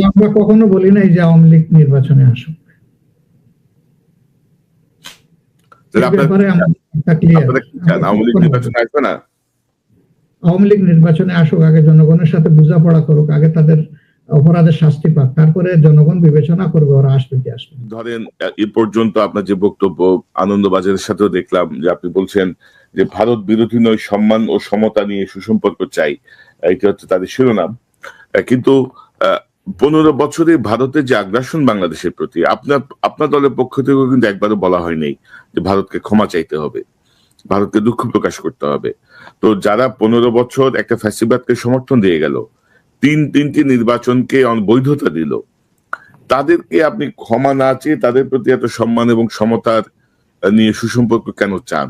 কিন্তু আমরা কখনো বলি নাই যে আওয়ামী লীগ নির্বাচনে আসুক। আওয়ামী লীগ নির্বাচনে আসুক আগে জনগণের সাথে বোঝাপড়া করুক আগে তাদের অপরাধের শাস্তি পাক তারপরে জনগণ বিবেচনা করবে ওরা আসবে কি আসবে ধরেন এ পর্যন্ত আপনার যে বক্তব্য আনন্দবাজারের সাথেও দেখলাম যে আপনি বলছেন যে ভারত বিরোধী নয় সম্মান ও সমতা নিয়ে সুসম্পর্ক চাই। এটা হচ্ছে তাদের শিরোনাম। কিন্তু পনেরো বছরে ভারতের যে আগ্রাসন বাংলাদেশের প্রতি, আপনার আপনার দলের পক্ষ থেকেও কিন্তু একবারও বলা হয়নি যে ভারতকে ক্ষমা চাইতে হবে, ভারতকে দুঃখ প্রকাশ করতে হবে। তো যারা পনেরো বছর একটা ফ্যাসিবাদকে সমর্থন দিয়ে গেল, তিন, তিনটি নির্বাচনকে বৈধতা দিল, তাদেরকে আপনি ক্ষমা না চেয়ে তাদের প্রতি এত সম্মান এবং সমতার নিয়ে সুসম্পর্ক কেন চান?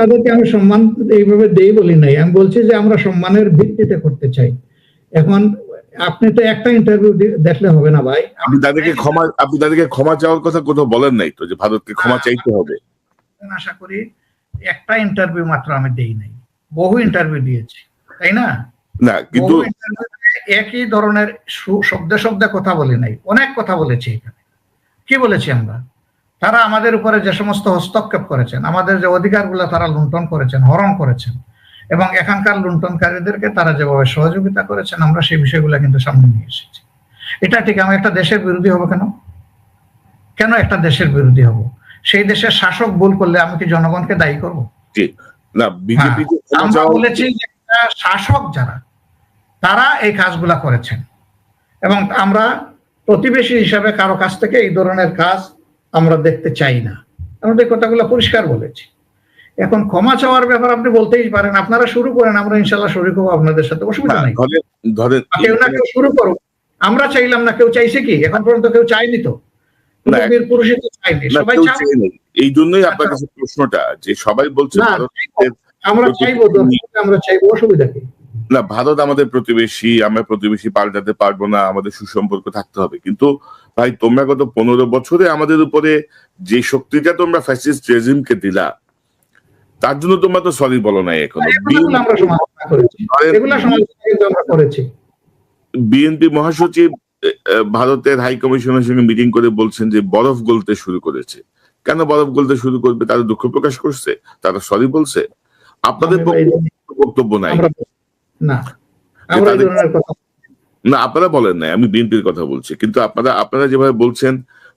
তাদেরকে আমি সম্মান এইভাবে দেই বলি নাই। আমি বলছি যে আমরা সম্মানের ভিত্তিতে করতে চাই। এখন আপনি তো একটা ইন্টারভিউ দেখলে হবে না ভাই। আপনি তাদেরকে ক্ষমা আপনি তাদেরকে ক্ষমা চাওয়ার কথা কোথাও বলেন নাই তো যে ভারতকে ক্ষমা চাইতে হবে। আশা করি একটা ইন্টারভিউ মাত্র আমি দেই নাই। বহু ইন্টারভিউ দিয়েছি তাই না? না কিন্তু একই ধরনের শব্দে শব্দে কথা বলি নাই অনেক কথা বলেছি এখানে। কি বলেছি আমরা? তারা আমাদের উপরে যে সমস্ত হস্তক্ষেপ করেছেন আমাদের যে অধিকারগুলো তারা লুণ্ঠন করেছেন হরণ করেছেন এবং এখানকার লুণ্ঠনকারীদেরকে তারা যেভাবে সহযোগিতা করেছেন আমরা সেই বিষয়গুলো কিন্তু সামনে নিয়ে এসেছি। এটা ঠিক আমি একটা দেশের বিরোধী হব কেন? কেন একটা দেশের বিরোধী হব? সেই দেশের শাসক ভুল করলে আমি কি জনগণকে দায়ী করব? আমরা বলেছি শাসক যারা তারা এই কাজগুলা করেছেন। এবং আমরা প্রতিবেশী হিসাবে কারও কাছ থেকে এই ধরনের কাজ আমরা দেখতে চাই না। আমাদের কথাগুলো পরিষ্কার বলেছি। এখন ক্ষমা চাওয়ার ব্যাপার আপনি বলতেই পারেন আপনারা শুরু করেন আমরা ইনশাল্লাহ শুরু করব আপনাদের সাথে অসুবিধা নাই। ধরেন ধরেন কেউ না কেউ শুরু করুক। আমরা চাইলাম না কেউ চাইছে কি? এখন পর্যন্ত কেউ চাইনি তো। নেই। এই জন্যই আপনার কাছে প্রশ্নটা যে সবাই বলছে আমরা চাইব আমরা চাইব অসুবিধা কি? না ভারত আমাদের প্রতিবেশী আমরা প্রতিবেশী পাল্টাতে পারব না আমাদের সুসম্পর্ক থাকতে হবে। কিন্তু ভাই তোমরা গত পনেরো বছরে আমাদের উপরে যে শক্তিটা তোমরা ফ্যাসিস্ট রেজিমকে দিলা তার জন্য তোমরা তো সরি বলো নাই এখনও। বিএনপি মহাসচিব ভারতের হাই কমিশনের সঙ্গে মিটিং করে বলছেন যে বরফ গলতে শুরু করেছে। কেন বরফ গলতে শুরু করবে? তারা দুঃখ প্রকাশ করছে তারা সরি বলছে। আপনাদের বক্তব্য নাই। না আপনারা বলেন নাই আমি বিএনপির কথা বলছি। কিন্তু আপনারা আপনারা যেভাবে বলছেন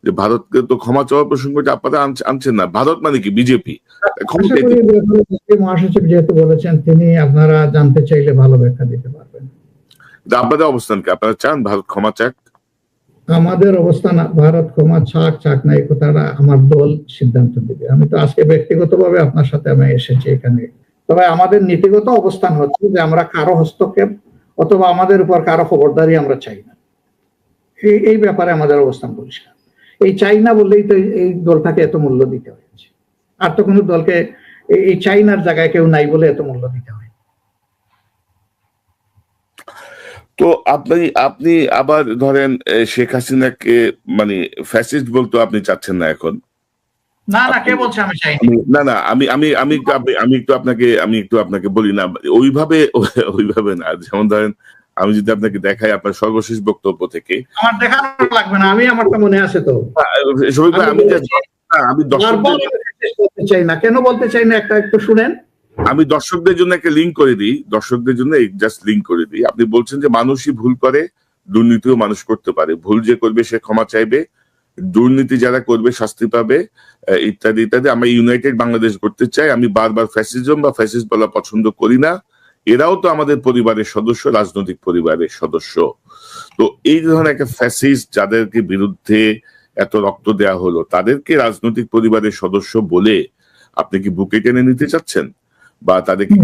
যে ভারতকে তো ক্ষমা চাওয়ার প্রসঙ্গটা আপনারা আনছ- আনছেন না। ভারত মানে কি? বিজেপি। ব্যাপারে দেশটির মহাসচিব যেহেতু বলেছেন তিনি আপনারা জানতে চাইলে ভালো ব্যাখ্যা দিতে পারবেন। আপনাদের অবস্থান কি? আপনারা চান ভারত ক্ষমা চাক? আমাদের অবস্থান ভারত ক্ষমা ছাক ছাক না এই কথাটা আমার দল সিদ্ধান্ত দিবে। আমি তো আজকে ব্যক্তিগতভাবে আপনার সাথে আমি এসেছি এখানে। তবে আমাদের নীতিগত অবস্থান হচ্ছে যে আমরা কারও হস্তক্ষেপ অথবা আমাদের উপর কারও খবরদারি আমরা চাই না। এই এই ব্যাপারে আমাদের অবস্থান পরিষ্কার। এই চাই না বললেই তো এই- দলটাকে এত মূল্য দিতে হয়েছে আর তো কোনো দলকে এই- চাইনার জায়গায় কেউ নাই বলে এত মূল্য দিতে হয়। তো আপনি আপনি আবার ধরেন শেখ হাসিনাকে মানে ফ্যাসিস্ট বলতে আপনি চাচ্ছেন না এখন? না না কে বলছে আমি চাই আমি- না না আমি আমি আমি একটু আমি একটু আপনাকে আমি একটু আপনাকে বলি না। ওইভাবে ওইভাবে না। যেমন ধরেন আমি যদি আপনাকে দেখাই আপনার সর্বশেষ বক্তব্য থেকে। আমার দেখানো লাগবে না আমি আমারটা মনে আছে তো। আমি আমি আমি বলতে চাই না। কেন বলতে চাই না? একটা একটু শুনেন। আমি দর্শকদের জন্য একটা লিঙ্ক করে দিই। দর্শকদের জন্য জাস্ট লিঙ্ক করে দিই। আপনি বলছেন যে মানুষই ভুল করে দুর্নীতিও মানুষ করতে পারে। ভুল যে করবে সে ক্ষমা চাইবে। দুর্নীতি যারা করবে শাস্তি পাবে ইত্যাদি ইত্যাদি। আমরা ইউনাইটেড বাংলাদেশ করতে চাই। আমি বারবার ফ্যাসিজম বা ফ্যাসিস্ট বলা পছন্দ করি না। এরাও তো আমাদের পরিবারের সদস্য রাজনৈতিক পরিবারের সদস্য। তো এই ধরনের একটা ফ্যাসিস্ট যাদেরকে বিরুদ্ধে এত রক্ত দেওয়া হলো তাদেরকে রাজনৈতিক পরিবারের সদস্য বলে আপনি কি বুকে টেনে নিতে চাচ্ছেন? বা তাদেরকে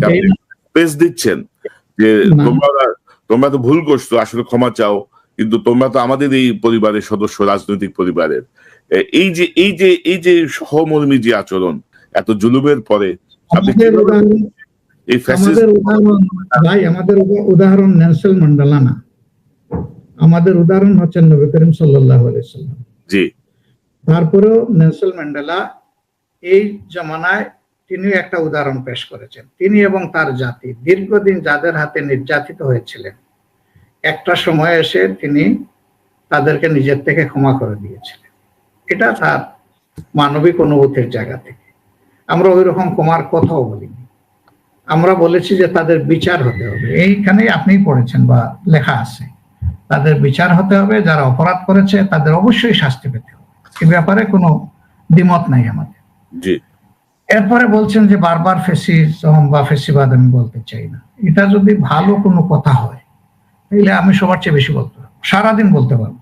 স্পেস দিচ্ছেন? যে তোমরা তোমরা তো ভুল করছ আসলে ক্ষমা চাও কিন্তু তোমরা তো আমাদের এই পরিবারের সদস্য রাজনৈতিক পরিবারের। এই যে এই যে এই যে সহমর্মী যে আচরণ এত জুলুমের পরে আপনি এই আমাদের উদাহরণ ভাই আমাদের উদাহরণ নেলসন ম্যান্ডেলা না। আমাদের উদাহরণ হচ্ছেন নবী করিম সাল্লাহ সাল্লাম। জি। তারপরেও নেলসন ম্যান্ডেলা এই জমানায় তিনি একটা উদাহরণ পেশ করেছেন। তিনি এবং তার জাতি দীর্ঘদিন যাদের হাতে নির্যাতিত হয়েছিলেন একটা সময় এসে তিনি তাদেরকে নিজের থেকে ক্ষমা করে দিয়েছিলেন। এটা তার মানবিক অনুভূতির জায়গা থেকে। আমরা ওই রকম ক্ষমার কথাও বলিনি। আমরা বলেছি যে তাদের বিচার হতে হবে। এইখানে আপনি পড়েছেন বা লেখা আছে। তাদের বিচার হতে হবে যারা অপরাধ করেছে তাদের অবশ্যই শাস্তি পেতে হবে। এ ব্যাপারে কোনো দ্বিমত নাই আমাদের। এরপরে বলছেন যে বারবার ফেসিজম বা ফেসিবাদ আমি বলতে চাই না। এটা যদি ভালো কোনো কথা হয় তাহলে আমি সবার চেয়ে বেশি বলতে পারব। সারাদিন বলতে পারব।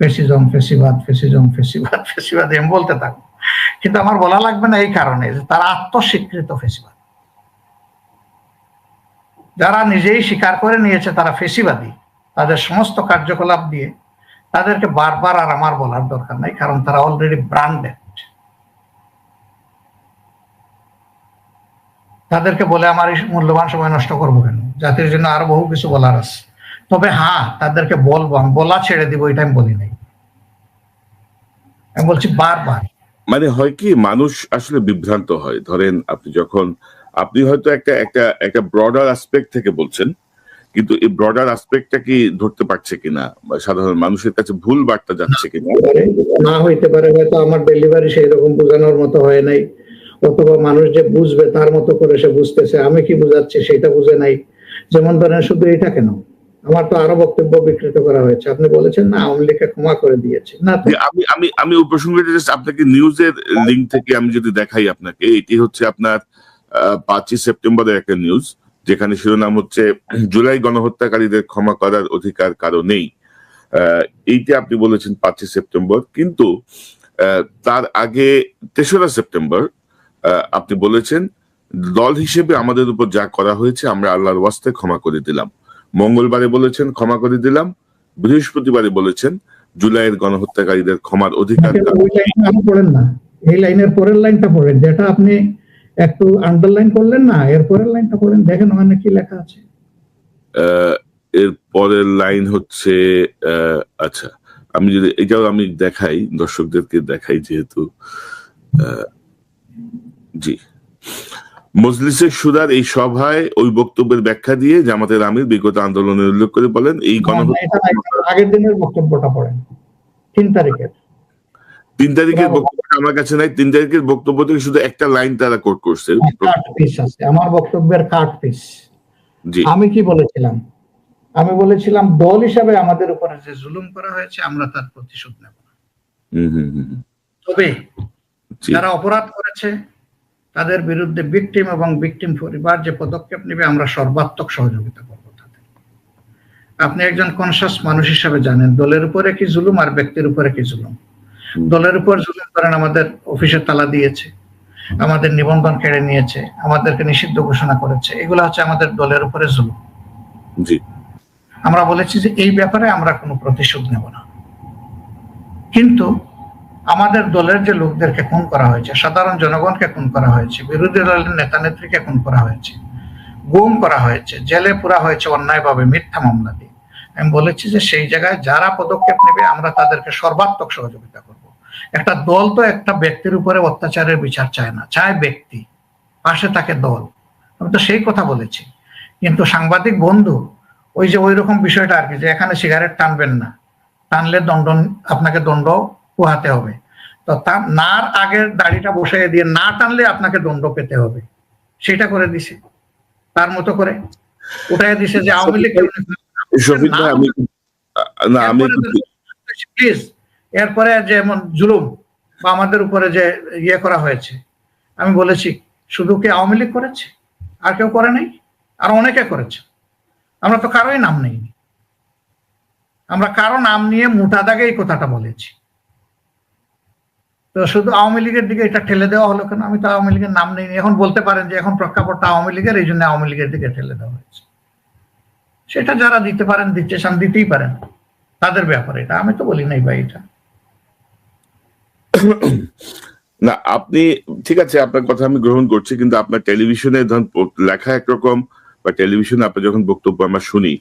ফেসিজম ফেসিবাদ ফেসিজম ফেসিবাদ ফেসিবাদ আমি বলতে থাকব। কিন্তু আমার বলা লাগবে না এই কারণে যে তারা আত্মস্বীকৃত ফেসিবাদ। যারা নিজেই স্বীকার করে নিয়েছে, তারা ফেসিবাদী। তাদের সমস্ত কার্যকলাপ দিয়ে তাদেরকে বারবার আর আমার বলার দরকার নাই, কারণ তারা অলরেডি ব্রান্ডেড তাদেরকে বলে আমার মূল্যবান সময় নষ্ট করব কেন? জাতির জন্য আরও বহু কিছু বলার আছে। তবে হ্যাঁ তাদেরকে বলব, আমি বলা ছেড়ে দিব, এটা আমি বলি নাই। আমি বলছি বারবার। মানে হয় কি, মানুষ আসলে বিভ্রান্ত হয়। ধরেন আপনি যখন আপনি হয়তো একটা একটা একটা ব্রডার আসপেক্ট থেকে বলছেন কিন্তু এই ব্রডার আসপেক্টটা কি ধরতে পারছে কিনা? সাধারণ মানুষের কাছে ভুল বার্তা যাচ্ছে কিনা? না হইতে পারে হয়তো আমার ডেলিভারি সেই রকম বোঝানোর মতো হয় নাই অথবা মানুষ যে বুঝবে তার মতো করে সে বুঝতেছে আমি কি বুঝাচ্ছি সেটা বুঝে নাই। যেমন ধরেন শুধু এটা কেন? আমার তো আরও বক্তব্য বিকৃত করা হয়েছে। আপনি বলেছেন না আওয়ামী লীগকে ক্ষমা করে দিয়েছে। না আমি আমি আমি ওই প্রসঙ্গটা just আপনাকে নিউজের লিঙ্ক থেকে আমি যদি দেখাই আপনাকে এটি হচ্ছে আপনার পাঁচই সেপ্টেম্বরের একটা নিউজ যেখানে শিরোনাম হচ্ছে জুলাই গণহত্যাকারীদের ক্ষমা করার অধিকার কারও নেই। এইটা আপনি বলেছেন পাঁচই সেপ্টেম্বর কিন্তু তার আগে তেসরা সেপ্টেম্বর আপনি বলেছেন দল হিসেবে আমাদের উপর যা করা হয়েছে আমরা আল্লাহর ওয়াস্তে ক্ষমা করে দিলাম। মঙ্গলবারে বলেছেন ক্ষমা করে দিলাম। বৃহস্পতিবারে বলেছেন জুলাইয়ের গণহত্যাকারীদের ক্ষমার অধিকার এই লাইনের পরের লাইনটা পড়েন যেটা আপনি একটু আন্ডারলাইন করলেন না এর পরের লাইনটা পড়েন দেখেন ওখানে কি লেখা আছে। এর পরের লাইন হচ্ছে আচ্ছা আমি যদি এটাও আমি দেখাই দর্শকদেরকে দেখাই যেহেতু জি। মজলিসের সুরার এই সভায় ওই বক্তব্যের ব্যাখ্যা দিয়ে জামাতের আমির বিগত আন্দোলনের উল্লেখ করে বলেন এই গণহত্যা আগের দিনের বক্তব্যটা পড়েন তিন তারিখের। তিন তারিখের বক্তব্যটা আমার কাছে নাই তিন তারিখের বক্তব্য থেকে শুধু একটা লাইন তারা কোট করছে। আমার বক্তব্যের কাট পিস আমি কি বলেছিলাম? আমি বলেছিলাম দল হিসাবে আমাদের উপরে যে জুলুম করা হয়েছে আমরা তার প্রতিশোধ নেব। তবে যারা অপরাধ করেছে তাদের বিরুদ্ধে ভিকটিম এবং ভিকটিম পরিবার যে পদক্ষেপ নেবে আমরা সর্বাত্মক সহযোগিতা করব তাদের। আপনি একজন কনসাস মানুষ হিসাবে জানেন দলের উপরে কি জুলুম আর ব্যক্তির উপরে কি জুলুম। দলের উপর জুলুম করেন আমাদের অফিসের তালা দিয়েছে আমাদের নিবন্ধন কেড়ে নিয়েছে আমাদেরকে নিষিদ্ধ ঘোষণা করেছে। এগুলো হচ্ছে আমাদের দলের উপরে জুলুম। জি। আমরা বলেছি যে এই ব্যাপারে আমরা কোনো প্রতিশোধ নেব না। কিন্তু আমাদের দলের যে লোকদেরকে খুন করা হয়েছে সাধারণ জনগণকে খুন করা হয়েছে বিরোধী দলের নেতা নেত্রীকে খুন করা হয়েছে গুম করা হয়েছে জেলে পুরা হয়েছে অন্যায়ভাবে মিথ্যা মামলা দিয়ে। আমি বলেছি যে সেই জায়গায় যারা পদক্ষেপ নেবে আমরা তাদেরকে সর্বাত্মক সহযোগিতা করব। একটা দল তো একটা ব্যক্তির উপরে অত্যাচারের বিচার চায় না চায় ব্যক্তি পাশে থাকে দল। আমি তো সেই কথা বলেছি। কিন্তু সাংবাদিক বন্ধু ওই যে ওই রকম বিষয়টা আর কি যে এখানে সিগারেট টানবেন না। টানলে দণ্ড আপনাকে দণ্ড পোহাতে হবে। তো তার নার আগের দাড়িটা বসাই দিয়ে না টানলে আপনাকে দণ্ড পেতে হবে। সেটা করে দিছে। তার মতো করে উঠাই দিছে যে আওয়ামী লীগ প্লিজ এরপরে যেমন জুলুম বা আমাদের উপরে যে ইয়ে করা হয়েছে, আমি বলেছি, শুধু কি আওয়ামী লীগ করেছে? আর কেউ করে নাই? আর অনেকে করেছে। আমরা তো কারোই নাম নেইনি আমরা কারও নাম নিয়ে মোটা দাগে এই কথাটা বলেছি। তো শুধু আওয়ামী লীগের দিকে এটা ঠেলে দেওয়া হলো কেন? আমি তো আওয়ামী লীগের নাম নেইনি এখন বলতে পারেন যে এখন প্রেক্ষাপটটা আওয়ামী লীগের, এই জন্য আওয়ামী লীগের দিকে ঠেলে দেওয়া হয়েছে। সেটা যারা দিতে পারেন, দিতে চান, দিতেই পারেন। তাদের ব্যাপারে এটা আমি তো বলি নাই ভাই এটা। না আপনি ঠিক আছে আপনার কথা আমি গ্রহণ করছি কিন্তু আপনার টেলিভিশনে ধরুন লেখা একরকম বা টেলিভিশনে আপনার যখন বক্তব্য আমরা শুনি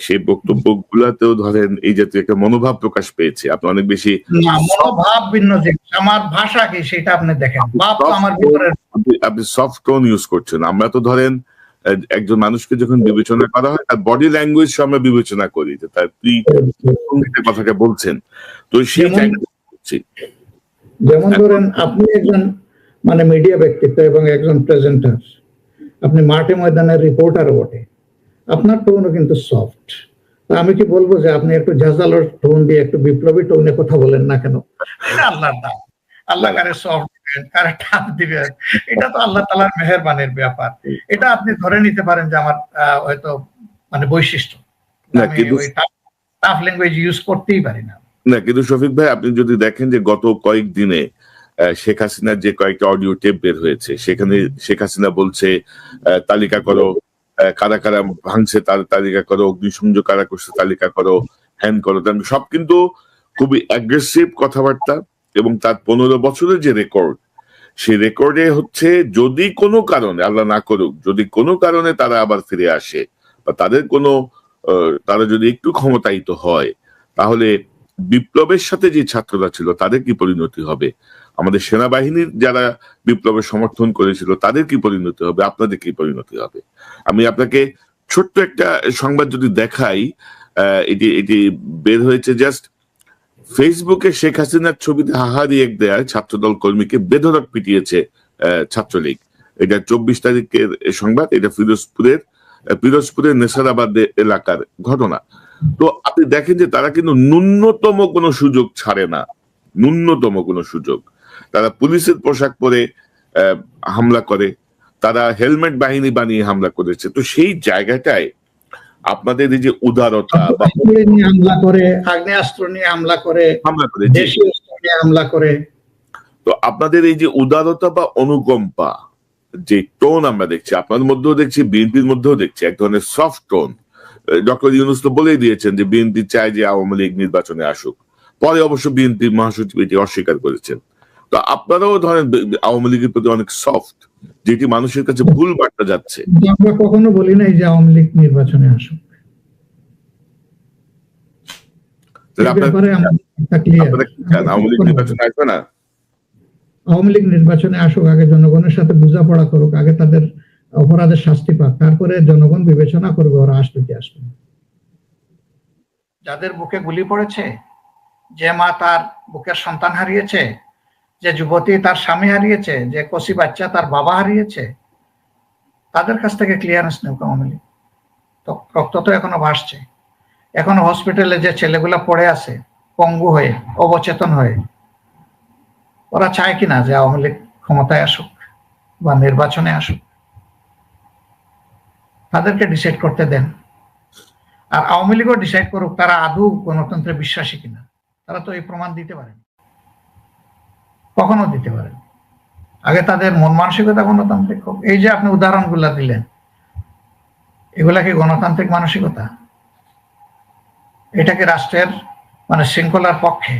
সেই বক্তব্যগুলোতেও ধরেন এই জাতীয় একটা মনোভাব প্রকাশ পেয়েছে। আপনি অনেক বেশি মনোভাব ভিন্ন আমার ভাষা কি সেটা আপনি দেখেন। আপনি- আপনি সফট টোন ইউজ করছেন। আমরা তো ধরেন একজন মানুষকে যখন বিবেচনা করা হয় তার বডি ল্যাঙ্গুয়েজ আমরা বিবেচনা করি যে তার কি কথাটা বলছেন। তো সেই বলছি। যেমন ধরেন আপনি একজন মানে মিডিয়া ব্যক্তিত্ব এবং একজন প্রেজেন্টার আপনি মাঠে ময়দানের রিপোর্টার বটে আপনার টোনও কিন্তু সফট আমি কি বলব যে আপনি একটু ঝাঁঝালোর টোন দিয়ে একটু বিপ্লবী টোনে কথা বলেন না কেন? এটা আল্লাহর দান। আল্লাহ কারে সফট দিবেন কারে টাফ দিবেন এটা তো আল্লাহ তালার মেহেরবানির ব্যাপার। এটা আপনি ধরে নিতে পারেন যে আমার আহ, হয়তো মানে বৈশিষ্ট্য। আমি ওই টাফ ল্যাঙ্গুয়েজ ইউজ করতেই পারি না। না কিন্তু শফিক ভাই আপনি যদি দেখেন যে গত কয়েক দিনে আহ, শেখ হাসিনার যে কয়েকটা অডিও টেপ বের হয়েছে সেখানে শেখ হাসিনা বলছে তালিকা করো কারা কারা ভাঙছে তার তালিকা করো অগ্নিসংযোগ কারা করছে তালিকা করো হ্যান করো সব কিন্তু খুবই অ্যাগ্রেসিভ কথাবার্তা এবং তার পনেরো বছরের যে রেকর্ড সেই রেকর্ডে হচ্ছে যদি কোনো কারণে আল্লাহ না করুক যদি কোনো কারণে তারা আবার ফিরে আসে বা তাদের কোনো তারা যদি একটু ক্ষমতায়িত হয় তাহলে বিপ্লবের সাথে যে ছাত্ররা ছিল তাদের কি পরিণতি হবে? আমাদের সেনাবাহিনীর যারা বিপ্লবের সমর্থন করেছিল তাদের কি পরিণতি হবে? আপনাদের কি পরিণতি হবে? আমি আপনাকে ছোট্ট একটা সংবাদ যদি দেখাই এটি এটি বের হয়েছে জাস্ট ফেসবুকে শেখ হাসিনার ছবিতে হাহারি এক দেয় ছাত্রদল কর্মীকে বেধরক পিটিয়েছে ছাত্রলীগ। এটা চব্বিশ তারিখের সংবাদ এটা ফিরোজপুরের আহ, পিরোজপুরের নেসারাবাদ এলাকার ঘটনা। তো আপনি দেখেন যে তারা কিন্তু ন্যূনতম কোনো সুযোগ ছাড়ে না। ন্যূনতম কোনো সুযোগ। তারা পুলিশের পোশাক পরে হামলা করে। তারা হেলমেট বাহিনী বানিয়ে হামলা করেছে। তো সেই জায়গাটায় আপনাদের এই যে উদারতা বা হামলা করে আগ্নেয়াস্ত্র নিয়ে হামলা করে হামলা করে নিয়ে হামলা করে। তো আপনাদের এই যে উদারতা বা অনুকম্পা যে টোন আমরা দেখছি আপনাদের মধ্যেও দেখছি বিএনপির মধ্যেও দেখছি এক ধরনের সফট টোন ডক্টর ইউনুস তো বলেই দিয়েছেন যে বিএনপি চায় যে আওয়ামী লীগ নির্বাচনে আসুক। পরে অবশ্য বিএনপির মহাসচিব এটি অস্বীকার করেছেন। তো আপনারাও ধরেন আওয়ামী লীগের প্রতি অনেক সফট যেটি মানুষের কাছে ভুল বার্তা যাচ্ছে। আমরা কখনো বলি নাই যে আওয়ামী লীগ নির্বাচনে আসুক। আওয়ামী লীগ নির্বাচনে আসুক আগে জনগণের সাথে বোঝাপড়া করুক আগে তাদের অপরাধের শাস্তি পাক, তারপরে জনগণ বিবেচনা করবে ওরা আসবে কি আসবে যাদের বুকে গুলি পড়েছে, যে মা তার বুকের সন্তান হারিয়েছে, যে যুবতী তার স্বামী হারিয়েছে, যে কষি বাচ্চা তার বাবা হারিয়েছে, তাদের কাছ থেকে ক্লিয়ারেন্স লীগ তো রক্ত তো এখনও ভাসছে। এখনও হসপিটালে যে ছেলেগুলো পড়ে আছে, পঙ্গু হয়ে, অবচেতন হয়ে, ওরা চায় কিনা যে আওয়ামী লীগ ক্ষমতায় আসুক বা নির্বাচনে আসুক। তাদেরকে ডিসাইড করতে দেন। আর আওয়ামী লীগও ডিসাইড করুক, তারা আদৌ গণতন্ত্রে বিশ্বাসী কিনা, তারা তো এই প্রমাণ দিতে পারেন। কখনো দিতে পারেন। আগে তাদের মন মানসিকতা গণতান্ত্রিক হোক। এই যে আপনি উদাহরণগুলা দিলেন, এগুলা কি গণতান্ত্রিক মানসিকতা? এটাকে রাষ্ট্রের মানে শৃঙ্খলার পক্ষে?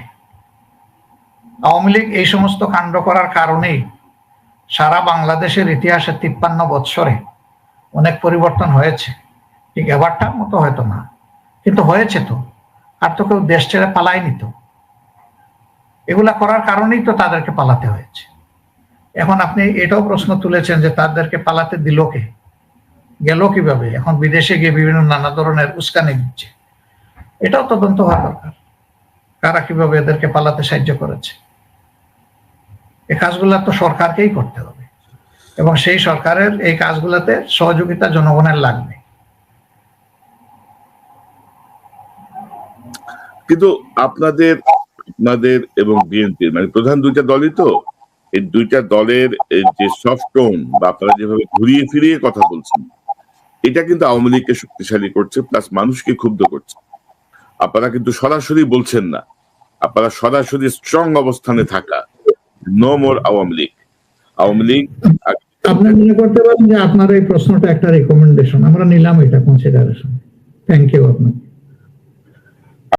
আওয়ামী লীগ এই সমস্ত কাণ্ড করার কারণেই সারা বাংলাদেশের ইতিহাসে তিপ্পান্ন বৎসরে অনেক পরিবর্তন হয়েছে। ঠিক এবারটার মতো হয়তো না। কিন্তু হয়েছে তো। আর তো কেউ দেশ ছেড়ে পালায়নি তো। এগুলা করার কারণেই তো তাদেরকে পালাতে হয়েছে। এখন আপনি এটাও প্রশ্ন তুলেছেন যে তাদেরকে পালাতে দিল কে? গেল কীভাবে? এখন বিদেশে গিয়ে বিভিন্ন নানা ধরনের উস্কানি দিচ্ছে। এটাও তদন্ত হওয়া দরকার। কারা কীভাবে এদেরকে পালাতে সাহায্য করেছে? এ কাজগুলা তো সরকারকেই করতে হবে। এবং সেই সরকারের এই কাজগুলাতে সহযোগিতা জনগণের লাগবে। কিন্তু আপনাদের আপনাদের এবং বিএনপির মানে প্রধান দুইটা দলই তো, এই দুইটা দলের যে সফট টোন বা আপনারা যেভাবে ঘুরিয়ে ফিরিয়ে কথা বলছেন, এটা কিন্তু আওয়ামী লীগকে শক্তিশালী করছে প্লাস মানুষকে ক্ষুব্ধ করছে। আপনারা কিন্তু সরাসরি বলছেন না। আপনারা সরাসরি স্ট্রং অবস্থানে থাকা নো মোর আওয়ামী লীগ। আওয়ামী লীগ আপনি মনে করতে পারেন যে আপনার এই প্রশ্নটা একটা রেকমেন্ডেশন আমরা নিলাম এটা কনসিডারেশন থ্যাংক ইউ আপনাকে।